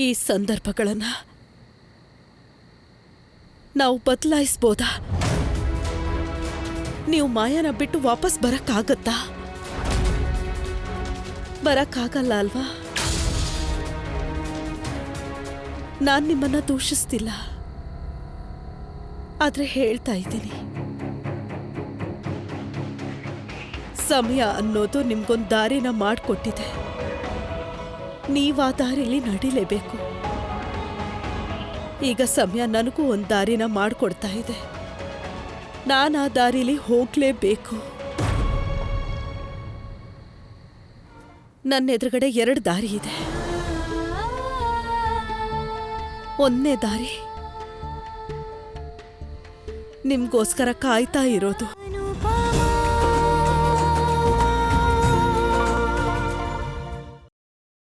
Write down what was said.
ಈ ಸಂದರ್ಭಗಳನ್ನ ನಾವು ಬದಲಾಯಿಸ್ಬೋದಾ? ನೀವು ಮಾಯನ ಬಿಟ್ಟು ವಾಪಸ್ ಬರಕ್ಕಾಗತ್ತಾ? ಬರಕ್ಕಾಗಲ್ಲ ಅಲ್ವಾ? ನಾನು ನಿಮ್ಮನ್ನ ದೂಷಿಸ್ತಿಲ್ಲ. ಆದ್ರೆ ಹೇಳ್ತಾ ಇದ್ದೀನಿ. ಸಮಯ ಅನ್ನೋದು ನಿಮ್ಗೊಂದು ದಾರಿನ ಮಾಡಿಕೊಟ್ಟಿದೆ. ನೀವು ಆ ದಾರಿಲಿ ನಡಿಲೇಬೇಕು. ಈಗ ಸಮಯ ನನಗೂ ಒಂದು ದಾರಿನ ಮಾಡಿಕೊಡ್ತಾ ಇದೆ. ನಾನು ಆ ದಾರಿಲಿ ಹೋಗಲೇಬೇಕು. ನನ್ನ ಎದುರುಗಡೆ ಎರಡು ದಾರಿ ಇದೆ. ಒಂದನೇ ದಾರಿ. ನಿಮಗೋಸ್ಕರ ಕಾಯ್ತಾ ಇರೋದು.